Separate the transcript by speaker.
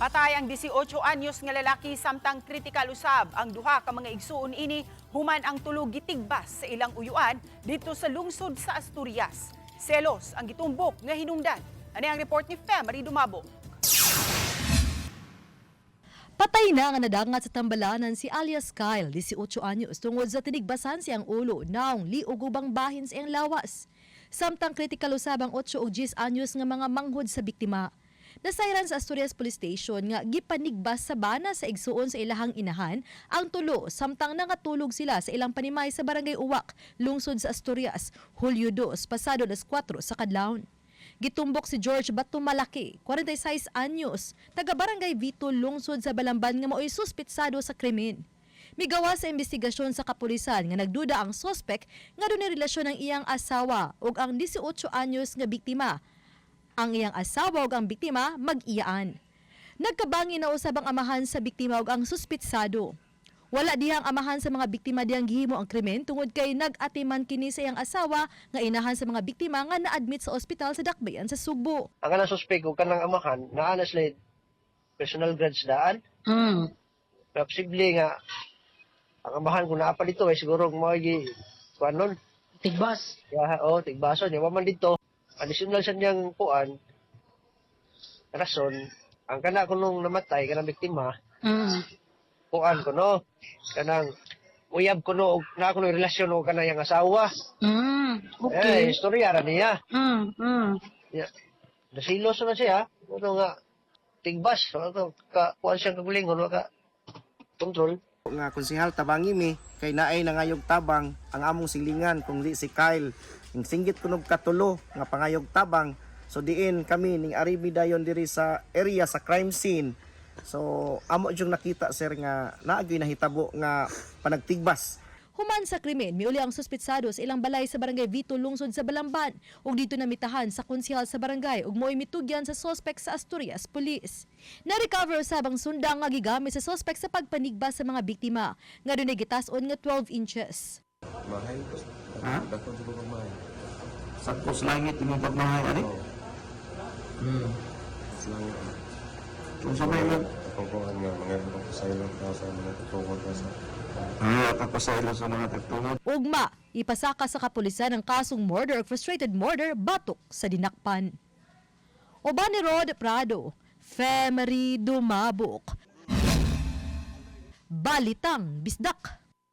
Speaker 1: Patay ang 18 anyos nga lalaki samtang kritikal usab ang duha ka mga igsuon ini human ang tulog gitigbas sa ilang uyuan dito sa lungsod sa Asturias. Selos ang gitumbok nga hinungdan. Ani ang report ni Fem Marie Dumabo.
Speaker 2: Patay na nga nadangat sa tambalanan si alias Kyle, 18 anyos, tungod sa tinigbasan siyang ulo naong liog ubang bahin sa iyang lawas. Samtang kritikal usab ang 8 ug 10 anyos nga mga manghod sa biktima. Nasayran sa Asturias Police Station nga gipanigbas sa bana sa igsuon sa ilahang inahan ang tulo samtang nangatulog sila sa ilang panimay sa Barangay Uwak, lungsod sa Asturias, Hulyo 2, pasado las 4 sa kadlawon. Gitumbok si George Batumalaki, 46 anyos, taga Barangay Vito, lungsod sa Balamban nga mao'y suspitsado sa krimen. Migawa sa investigasyon sa kapulisan nga nagduda ang sospek nga doon relasyon ng iyang asawa ug ang 18 anyos nga biktima. Ang iyang asawa ug ang biktima mag-iyaan. Nagkabangi na usab ang amahan sa biktima ug ang suspitsado. Wala dihang amahan sa mga biktima diyang gihimo ang krimen tungod kay nag-atiman kini sa iyang asawa nga inahan sa mga biktima nga na-admit sa ospital sa Dakbayan sa Sugbo.
Speaker 3: ang kanang suspect ug kanang amahan naa na sila personal grudge daan
Speaker 4: Mm.
Speaker 3: na posible nga ang amahan kung naa pa dito ay siguro mo gi kuanon
Speaker 4: Tigbas.
Speaker 3: ya oh tigbaso niya wa man dito additional sa niyang kuan rason ang kana kunong namatay kanang biktima
Speaker 4: Mm.
Speaker 3: kuan kuno kanang uyab kuno og na kuno relasyon og kanang yang asawa
Speaker 4: Mm.
Speaker 3: eh
Speaker 4: Okay.
Speaker 3: istorya ra niya
Speaker 4: Mm. Mm.
Speaker 3: ya nasilos na siya ano nga tigbas ano ka kuan siyang kagulingon wa ka control
Speaker 5: nga konsehal tabangi mi kay naay na ngayog tabang ang among silingan kung di si Kyle ing singgit kunog katulo nga pangayog tabang. So diin kami ning ari mi dayon diri sa area sa crime scene. So amo jung nakita sir nga naagi nahitabo nga panagtigbas.
Speaker 2: Human sa krimen, miuli ang suspitsado sa ilang balay sa barangay Vito lungsod sa Balamban. Ug dito namitahan sa konsehal sa barangay ug mo'y mitugyan sa sospek sa Asturias Police. Na-recover usab ang sundang nga gigamit sa sospek sa pagpanigba sa mga biktima. Nga dunay gitason nga 12 inches.
Speaker 6: Ha? Sakto sa langit yung pagmahay, ani? Hmm. Kung sa may man?
Speaker 7: Pagkuhan nga, mga pagkasailan ka sa mga tutungkol ka sa
Speaker 6: Ah, kapasaylo sa mga tagtungod.
Speaker 2: Ugma, ipasaka sa kapulisan ang kasong murder ug frustrated murder batok sa dinakpan. Oba ni Rod Prado, Femery Dumabok. Balitang Bisdak.